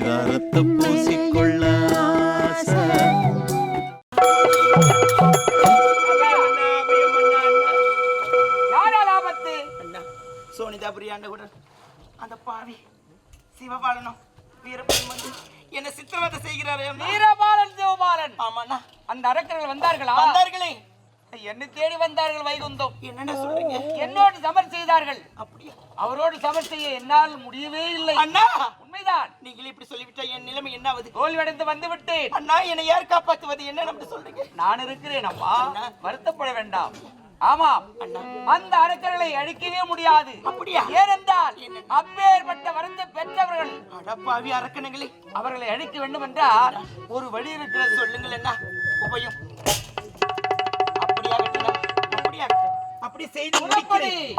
பரிதாரத்தை பூசிக்கொள்ள சோனிதா பிரியாண்டகுடன் அந்த பாவி சிவபாலனும் வீரப்பன் வந்து என்ன சித்திரவதை செய்கிறாரே அம்மா. வீரபாலன் சிவபாலன். ஆமாண்ணா. அந்த அரக்கர்கள் வந்தார்களா? வந்தார்களே. என்னை தேடி வந்தார்கள் வைகுந்தம். என்னென்ன சொல்றீங்க? என்னோடு சமர் செய்தார்கள். அப்படியா? அவரோடு சமர் செய்ய என்னால் முடியவே இல்லை. அண்ணா! உண்மைதான். நீங்களே இப்படி சொல்லிவிட்டா என் நிலைமை என்னாவது? தோல்வியடைந்து வந்து விட்டேன் அண்ணா என்னை யார் காப்பாத்துவது என்ன அப்படி சொல்றீங்க? நான் இருக்கிறேன் அப்பா வருத்தப்பட வேண்டாம். ஆமாம். அந்த அரக்கர்களை அழிக்கவே முடியாது. அப்படியா? ஏனென்றால் அப்பேற்பட்ட வரத்தை பெற்றவர்கள் அட பாவி அரக்கணங்களே அவர்களை அழிக்க வேண்டும் என்றால் ஒரு வழி இருக்கிறது. சொல்லுங்கள் என்ன உபயம்! அப்படி செய்து. முடிக்கிறேன்.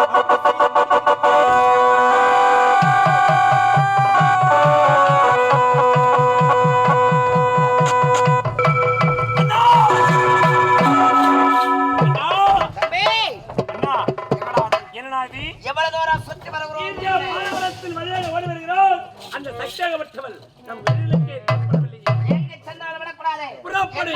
எவ்வளவு தூரம் சுற்றி வருகிறோம்? இந்தியா பாலைவனத்தில் வழியாக ஓடி வருகிறோம். அந்த சக்தியாகப்பட்டவள் நம் தென்படவில்லையே எங்கே சென்றாலும் விடக்கூடாது. புறப்படு.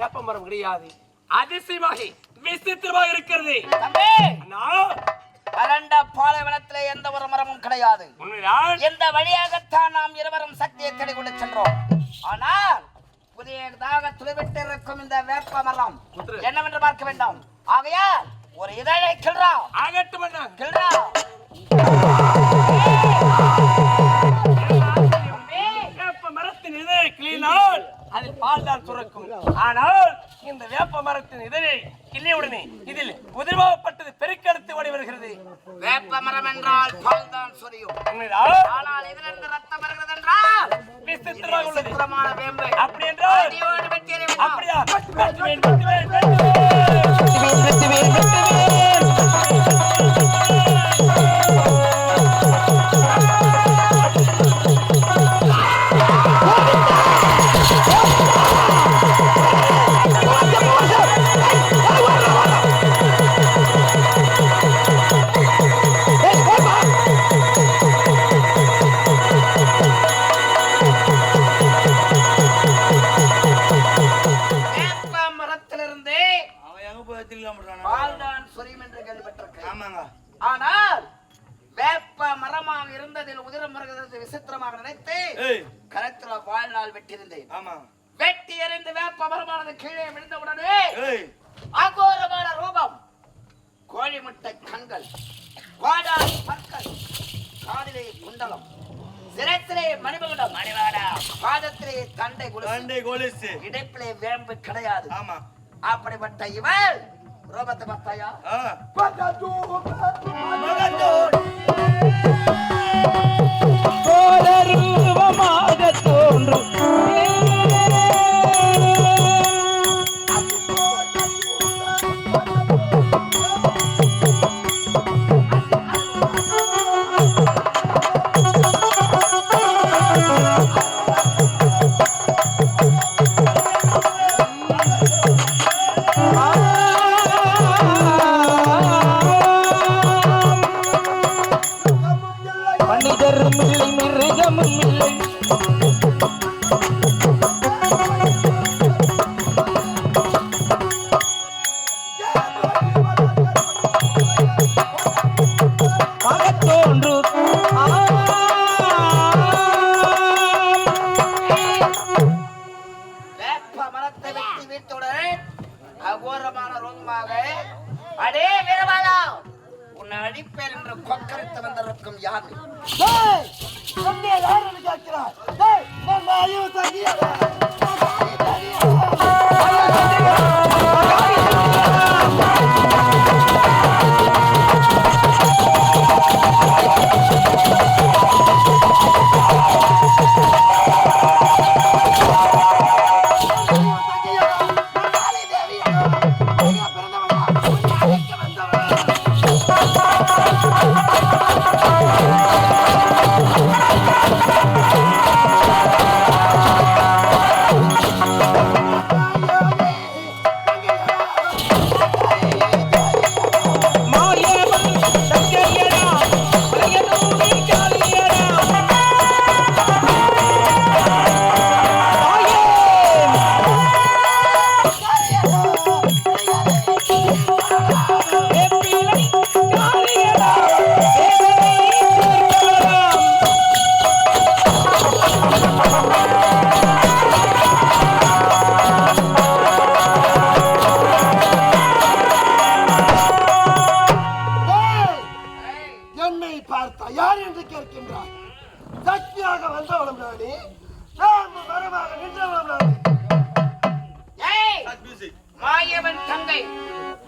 வேப்ப மரம் கிடையாது அதிசயமாக விசித்திரமாக இருக்கிறது வறண்ட பாலைவனத்திலே எந்த ஒரு மரமும் கிடையாது இந்த வழியாகத்தான் நாம் இருவரும் சக்தியை தேடிக்கொண்டு சென்றோம் ஆனால் புதியதாக துளிவிட்டு இருக்கும் இந்த வேப்ப மரம் என்னவென்று பார்க்க வேண்டாம் ஆகையால் ஒரு இதழை கிள்றா ஆகட்டும் அண்ணா கிள்றா வேப்ப மரத்தின் இதழை கிளியினால் அதில் பால் தான் சுரக்கும். ஆனால் இந்த வேப்ப மரத்தின் இதழை கிள்ளியவுடனே இதில் உதிர்வாகப்பட்டது பெருக்கெடுத்து ஓடி வருகிறது. வேப்ப மரம் என்றால் பால் தான் சொரியும் ஆனால் இதிலிருந்து ரத்தம் வருகிறது என்றால் விசித்திரமாக உள்ளது. அப்படி என்றால். அப்படியா? வேப்ப மரமானது கீழே விழுந்தவுடனே அகோரமான ரூபம். கோழி முட்டை கண்கள் வாடால் பற்கள் காதிலே குண்டலம் சிரத்திலே மணிமகுடம் மணிவாடா பாதத்திலே தண்டை குலுசு. இடைப்பிலே வேம்பு கிடையாது. ஆமா. அப்படிப்பட்ட இவள் ரூபத்தை பார்த்தாயா? கோலரூபமாக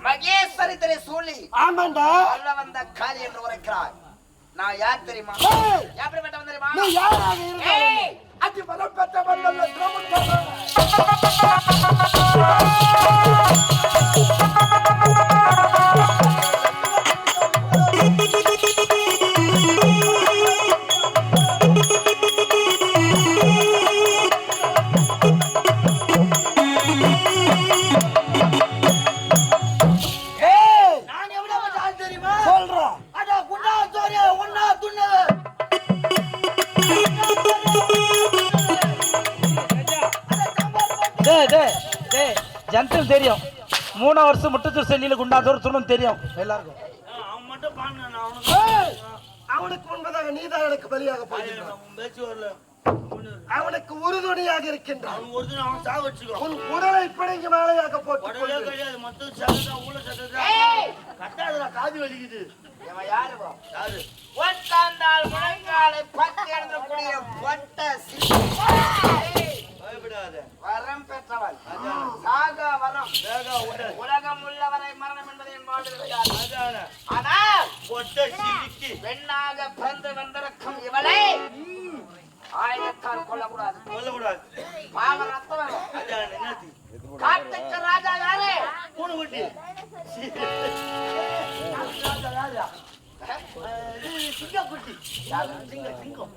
மகேஸ்வரி திரை சூழி ஆமாண்டா. சொல்ல வந்த காரி என்று உரைக்கிறாய் நான் யார் தெரியுமா? எப்படிப்பட்டவன் தெரியுமா? நீ யாராக அதி பலம் அல்ல திரௌபதி ஜந்தில் தெரியும். மூணாம் வருஷம் முட்டத்தூர் செல்லியில் குண்டாத்தூர் துணும் தெரியும். எல்லாருக்கும். அவனுக்கு முன்பதாக நீதான் எனக்கு பலியாக அவனுக்கு உறுதுணையாக இருக்கின்றான் உன் உடலை பிடிங்கி மாலையாக போட்டுக் கொள்கிறேன். இவன் யாரு? வரம் பெற்றவன் சாக வரம். உலகம் உள்ளவரை மரணம் என்பது என் வாழ்வில். ஆனால் பெண்ணாக பிறந்து வந்திருக்கும் இவளை ஆயுதத்தால் கொல்லக்கூடாது. பாவ ரத்தம். வேணும். காட்டுக்கு ராஜா யாரு? சிங்கம் சிங்கம்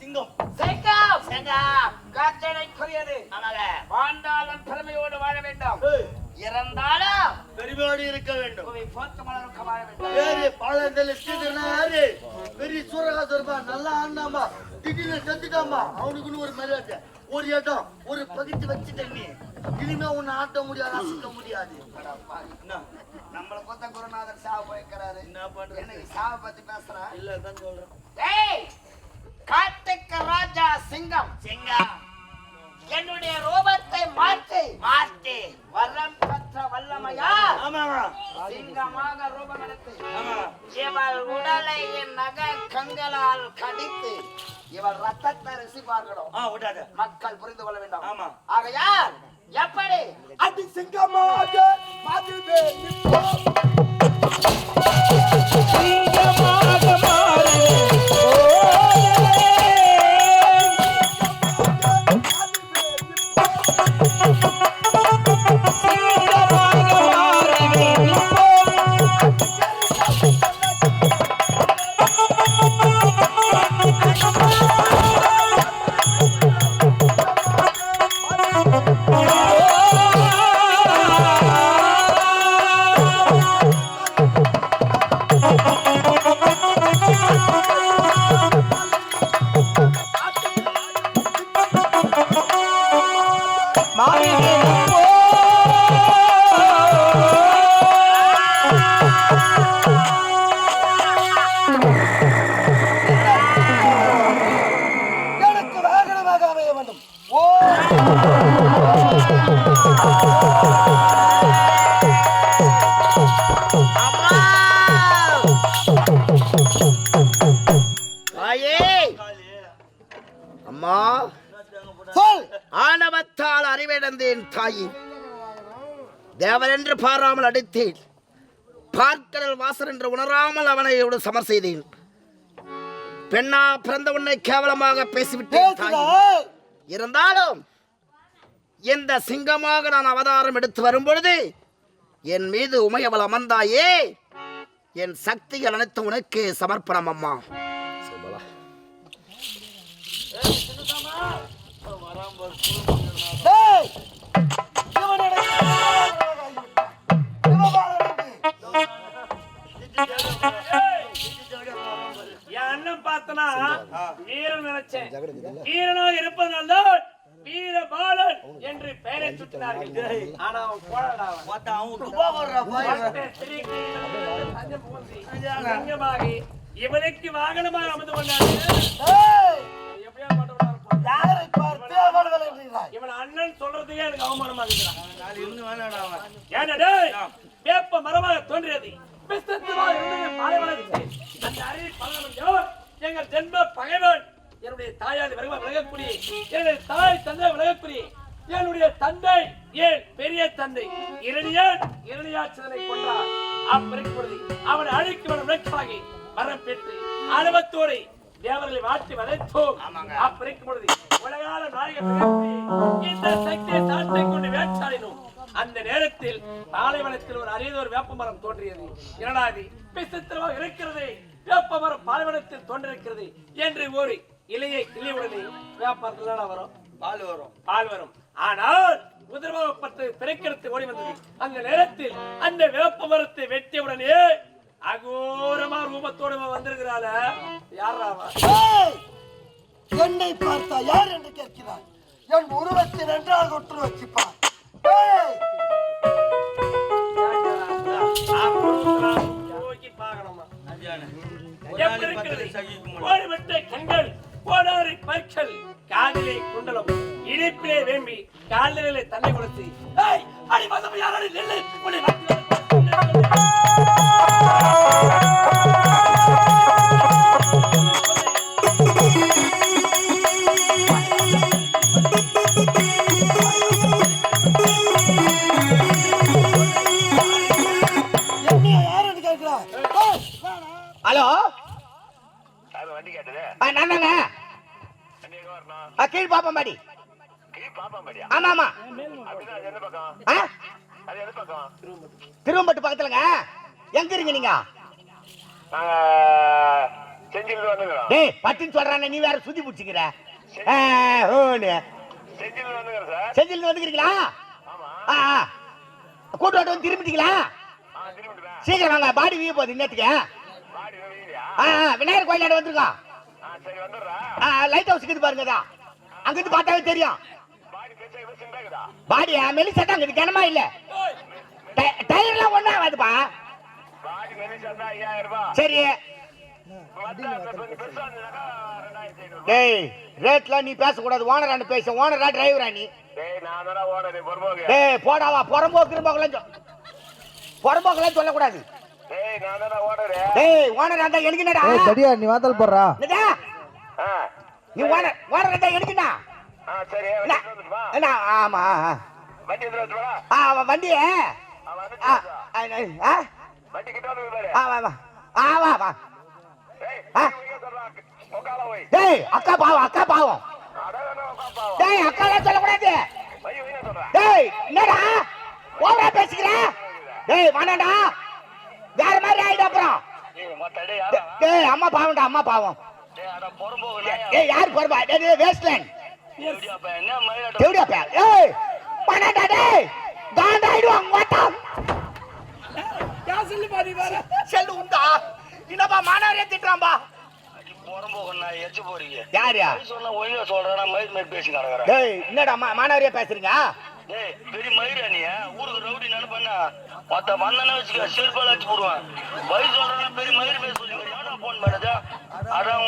சிங்கம் வாழ்ந்தாலும் வாழ வேண்டும் இறந்தாலும் பெருமையோடு இருக்க வேண்டும் வாழ வேண்டும் வேறு பாலத்தில் யாரு பெரிய நல்லா ஆண்டாமா திடீர்னு செத்துட்டாமா அவனுக்குன்னு ஒரு மரியாதை ஒரு இடம் ஒரு பகுதி வச்சுட்டேன் நீ இனிமே உன்னை ஆட்ட முடியாது அசைக்க முடியாது நம்மள கொத்த குருநாதர் சாவு போயிருக்கிறாரு என்ன பண்றது எனக்கு சாவை பத்தி பேசுறேன் இல்ல தான் சொல்றேன். டேய் காட்டுக்கு ராஜா சிங்கம். சிங்கம். என்னுடைய ரூபத்தை மாற்றி. மாற்றி. வரம் பெற்ற வல்லமையா? சிங்கமாக ரூபம் எடுத்து. ஆமா. இவள் உடலை நகை கண்களால் கடித்து இவள் ரத்தத்தை ருசி பார்க்கணும். மக்கள் புரிந்து கொள்ள வேண்டும். ஆமா. ஆகையால் எப்படி? அடி சிங்கமாக மதுவே இப்போ அறிவிழந்தேன் தாயி. தேவரென்று பாராமல் அடித்தேன். பார்க்கடல் வாசர் என்று உணராமல் அவனை சமர் செய்தேன். பெண்ணா பிறந்த உன்னை கேவலமாக பேசிவிட்டேன் இருந்தாலும் இந்த சிங்கமாக நான் அவதாரம் எடுத்து வரும் பொழுது என் மீது உமையவள் அமர்ந்தாயே. என் சக்திகள் அனைத்து உனக்கு சமர்ப்பணம் அம்மா. டேய்! அண்ணன் பார்த்தனா வீரன் நினைச்சேன். வீரனாக இருப்பதனால்தான் வீரபாலன் என்று பெயரை சுட்டினார்கள் ஆனா அவன் இவனுக்கு வாகனமாக அமர்ந்து கொண்டாரு டேய்! எப்படியா இவன் அண்ணன் சொல்றதுக்கே எனக்கு அவமானமா இருக்கிறான்? வேப்ப மரமாக தோன்றியது. எங்கள் ஜென்ம பகைவன் என்னுடைய தாயார் விலக விலகக்கூடிய என்னுடைய தாய் தந்தை விலகக்கூடிய என்னுடைய தந்தை ஏன் பெரிய தந்தை இரணியன் இரணியாச்சதனை கொன்றார். அப்பொழுது அவனை அழிக்கும் விளக்கமாகி மரம் பெற்று அனுபவத்தோடு தேவர்களை மாற்றி வதைத்தோம். அப்பொழுது பொழுது உலகால நாயகன் இந்த சக்தியை சாட்டை கொண்டு வேட்டாடினோம் அந்த நேரத்தில் பாலைவனத்தில் ஒரு அரியதொரு வேப்ப மரம் தோன்றியது இது? விசித்திரமாக இருக்கிறது. வேப்ப மரம் பாலைவனத்தில் தோன்றிருக்கிறது என்று ஒரு இலையை கிளியுடனே வேப்பமரத்தில் வரும்? பால் வரும். பால் வரும். ஆனால் உதிரமாகப்பட்டு பிறக்கெடுத்து ஓடி வந்தது. அந்த நேரத்தில் அந்த வேப்ப மரத்தை வெட்டியவுடனே அகோரமா ரூபத்தோடு வந்திருக்கிறாள. யாரா அவ? டேய்! என்னை பார்த்தா யார் என்று கேட்கிறாய்? என் உருவத்தை நன்றாக ஒற்று வச்சுப்பார். கண்கள், கோடாரி பற்கள், குண்டலம், இடுப்பிலே வேம்பி, காலிலே தன்னை கொடுத்து, அடி மதம் யாராடி நில்லு, உன்னை கீழ் பாப்பம்பாடி ஆமா ஆமா? திருவம்பட்டு பக்கத்துலங்க. எங்க இருங்க நீங்க? டேய் பட்டின்னு சொல்றானே நீ வேற சுத்தி பிடிச்சிக்கிற. செஞ்சில் வந்துக்கிறீங்களா. கூட்டு வாட்டு வந்து திரும்பிட்டீங்களா? சீக்கிரம் வாங்க பாடி வீய போகுது இன்னத்துக்கு. விநாயகர் கோயிலாண்ட வந்துருக்கோம். லைட் ஹவுஸ் இருக்குது பாருங்க அதான் அங்கிருந்து பார்த்தாவே தெரியும். பாடி மெலிசட்டா அங்கிட்டு கனமா இல்ல. டய- டயர்லாம் ஒண்ணா ஆகாதுப்பா. சரி. டேய் ரேட்லாம் நீ பேசக்கூடாது. ஓனரான்னு பேச. ஓனரா டிரைவரா நீ? டேய் போடாவா புறம்போக்கு இரும்போக்கெல்லாம் புறம்போக்கெல்லாம் சொல்லக்கூடாது. டேய் ஓனரு இருந்தா எனக்கு என்னடா? தடியா நீ வாத்தல் போடுறா. நீ ஓனர் இருந்தா எனக்கு என்ன ஆ சரி என்ன? ஆமா வண்டி எடுத்து வந்துட்டுமா? ஆ ஆ வண்டி கிட்ட வந்து பாரு. ஆ வா வா. ஆ வா வா. டேய் அக்கா பாவம் அக்கா பாவம். டேய் அக்காலாம் சொல்லக்கூடாது. வை வை சொல்றேன் டேய் என்னடா? ஓவரா பேசிக்கிற? டேய் வேணாடா வேற மாதிரி ஆயிடும் அப்புறம். டேய் அம்மா பாவம்டா அம்மா பாவம். ஏய் யார் போறப்பா? டேய் டேய் வேஸ்ட்லேண்ட் எப்படியா அப்ப என்ன மயிலாட்டம் எப்படியா பே ஏய் வேணாடா டேய். காண்டாயிடுவாங்க வாட்டம் சொல்லு பாடி வர செல்லு உண்டா. என்னப்பா மானாரே திட்டுறான்பா யாரு மானாரியா பேசுறீங்க? டேய் பெரிய மயிரா நீ ஊருக்கு ரவுடி நினைப்பண்ணா மத்த வந்தனா வச்சுக்க செருப்பால வச்சு போடுவேன். வயசு சொல்றேன் பெரிய மயிர் பேச சொல்லி போன் பண்ணுதா அதான்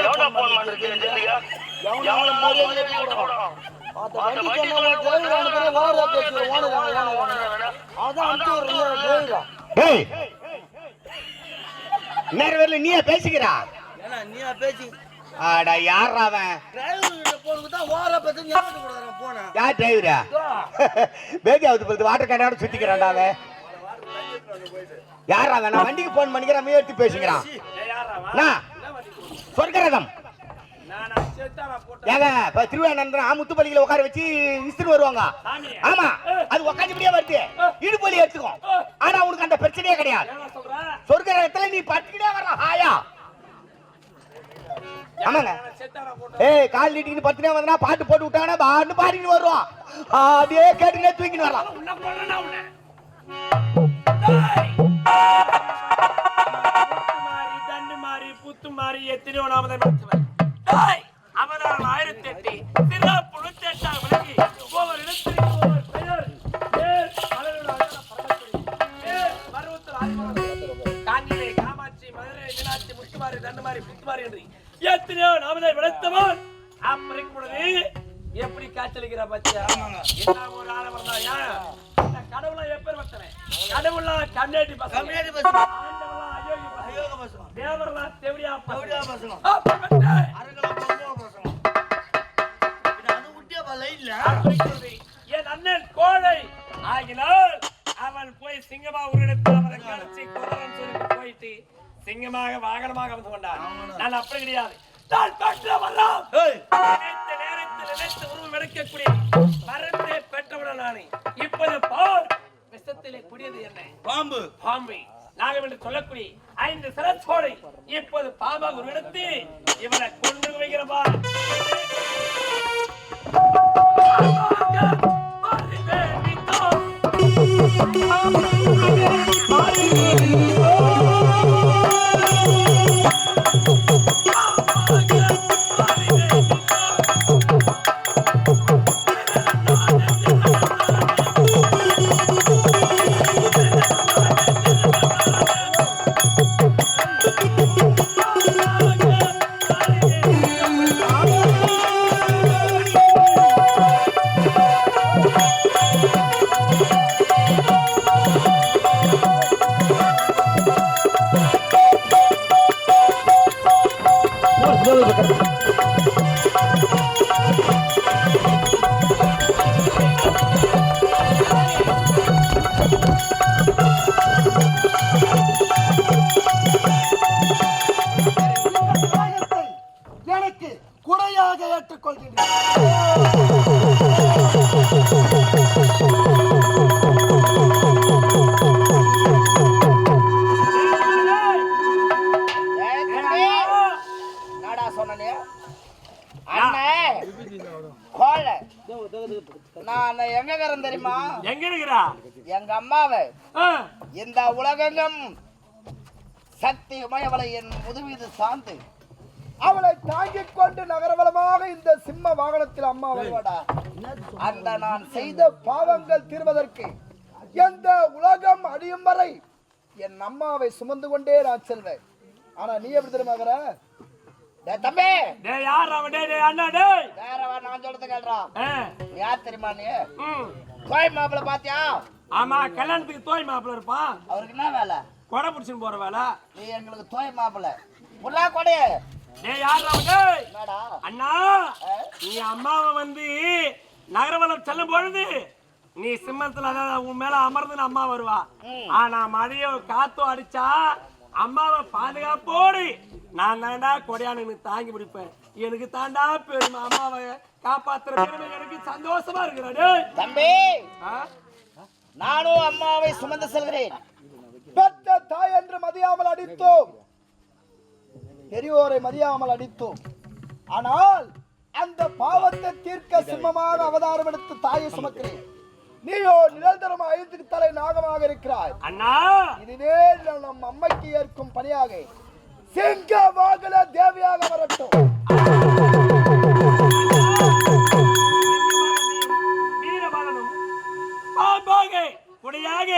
எவனா போன் பண்றது தெரிஞ்சுக்க எவன நீயே பேசிக்கிறா? நீயா பேசி ஆடா யாரா அவன்? யார் டிரைவரா பேபி ஆகுது போகுது வாட்டர் கேனோட சுத்திக்கிறான்டா அவன். யாரா அவன்? நான் வண்டிக்கு போன் பண்ணிக்கிறேன் எடுத்து பேசிக்கிறான். சொர்க்கரதம். ஏங்க இப்ப திருவிழா நடந்தா முத்துப்பள்ளியில உட்கார வச்சு விசிறு வருவாங்க. ஆமா அது உட்காந்துபடியே வருது. இடுப்பலி எடுத்துக்கோ ஆனா உனக்கு அந்த பிரச்சனையே கிடையாது. என்ன சொல்ற? சொர்க்க இடத்துல நீ பட்டுக்கிட்டே வரலாம் ஹாயா ஆமாங்க. ஏய் கால் நீட்டின்னு பத்துனே வந்தனா பாட்டு போட்டு விட்டாங்கன்னா பாட்டு பாடிட்டு வருவான். அப்படியே கேட்டுனே தூக்கிட்டு வரலாம். சிங்கமா உருவெடுத்து அவனை கழிச்சு குதிரன் சொல்லிட்டு போயிட்டு சிங்கமாக வாகனமாக வந்து கொண்டான் நான் அப்படி கிடையாது. நான் பெற்ற வல்லாம் நினைத்த நேரத்தில் நினைத்த உருவம் எடுக்கக்கூடிய மரத்தை பெற்றவுடன் நானே. இப்போது பால் விஷத்திலே குடியது என்ன? பாம்பு. பாம்பை. நாகம் என்று சொல்லக்கூடிய ஐந்து சிறச்சோலை இப்போது பாம்பாக ஒரு எடுத்து இவனை கொண்டு தாயத்தை Thank you. எங்க அம்மாவை. இந்த உலகெங்கும் சக்தி உமையவளை என் முதுமீது சார்ந்து அவளை தாங்கிக் கொண்டு நகரவளமாக இந்த சிம்ம வாகனத்தில் அம்மா வருவாடா. அந்த நான் செய்த பாவங்கள் தீர்வதற்கு எந்த உலகம் அழியும் வரை என் அம்மாவை சுமந்து கொண்டே நான் செல்வேன். ஆனா நீ எப்படி தெரியுமாகிற தம்பி! டேய் யார் அவன்? டேய் டேய் அண்ணா டேய்! வேறவா நான் சொல்றது நீ யார் தெரியுமா நீ. கோய் மாப்பிள்ள பாத்தியா? ஆமா கல்யாணத்துக்கு தோய் மாப்பிள்ள இருப்பான் அவருக்கு என்ன வேலை? கொடை பிடிச்சின்னு போற வேலை. நீ எங்களுக்கு தோய் மாப்பிள்ள. புள்ளா கொடை. டேய் யார் அண்ணா நீ அம்மாவை வந்து நகரவலம் செல்லும் பொழுது நீ சிம்மத்துல அதாவது உன் மேல அமர்ந்து அம்மா வருவா. ஆனா மழையோ காத்தோ அடிச்சா அம்மாவை பாதுகாப்போடு நான் தாண்டா கொடையானு தாங்கி பிடிப்பேன். எனக்கு தாண்டா பெருமை. அம்மாவை காப்பாத்துற பெருமை எனக்கு சந்தோஷமா இருக்கிறா டேய். தம்பி? நானும் அம்மாவை சுமந்து செல்கிறேன். பெற்ற தாய் என்று மதியாமல் அடித்தோம். பெரியோரை மதியாமல் அடித்தோம். ஆனால் அந்த பாவத்தை தீர்க்க சிம்மமாக அவதாரம் எடுத்து தாயை சுமக்கிறேன். நீயோ நிரந்தரம் ஐந்துக்கு தலை நாகமாக இருக்கிறாய். அண்ணா! இதுவே நம் அம்மைக்கு ஏற்கும் பணியாக சிங்க வாகன தேவியாக வரட்டும். உடையாக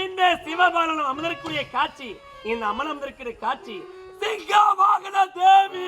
இந்த சிவபாலனம் அமர்ந்திருக்கூடிய காட்சி இந்த அமன் அமர்ந்திருக்கிற காட்சி சிங்கா வாகன தேவி